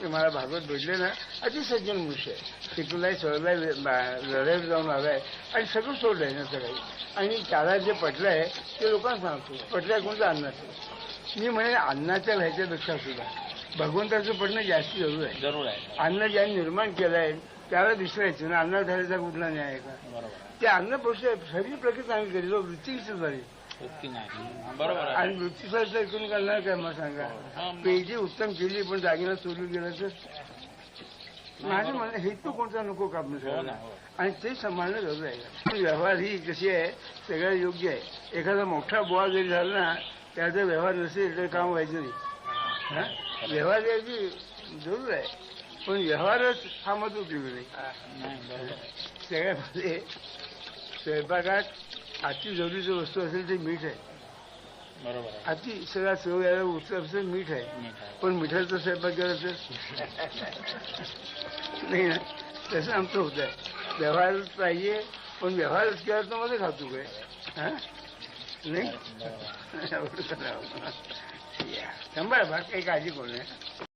ते मला भागवत भेटले ना अति सज्जन मनुष्य आहे तिकडलाही सोडलाय लढाईत जाऊन आलाय आणि सगळं सोडलंय ना सगळं. आणि त्याला जे पटलंय ते लोकांना सांगतो. पटलंय कोणतं अन्नाचं? मी म्हणे अन्नाच्या ह्याच्यापेक्षा सुद्धा. भगवंताचं पडणं जास्त जरूर आहे. जरूर आहे. अन्न ज्याने निर्माण केलंय त्याला विसरायचं ना. अन्ना धरायचा कुठला न्याय आहे का? बरोबर. ते अन्नपेक्षा शरीर प्रकृती चांगली केली जो वृत्तीच झाली वृत्ती नाही. बरोबर आणि तर ऐकून करणार काय मग सांगा. पेजी उत्तम केली पण जागेला चोरली गेलं तर माझं म्हणणं हेतू कोणता नको का आपण हो? हो. आणि ते सांभाळणं गरज आहे. व्यवहार ही कशी आहे सगळं योग्य आहे. एखादा मोठा बुवा जरी झाला ना त्याचा व्यवहार नसेल तर काम व्हायचं नाही. हा? व्यवहार याची जरूर आहे पण व्यवहारच हा मत उपयोग नाही. सगळ्यामध्ये स्वयंपाकात अति जरुरीची वस्तू असेल ते मीठ आहे. बरोबर अति सगळ्या चव यायला उत्सव असेल मीठ आहे. पण मिठाचा स्वयंपाक केला तर नाही ना तसं आमचं होत आहे. व्यवहार पाहिजे पण व्यवहारच केला तर मध्ये खातो काय? हा? नाही. सांभाळ भाग काही काळजी करू नये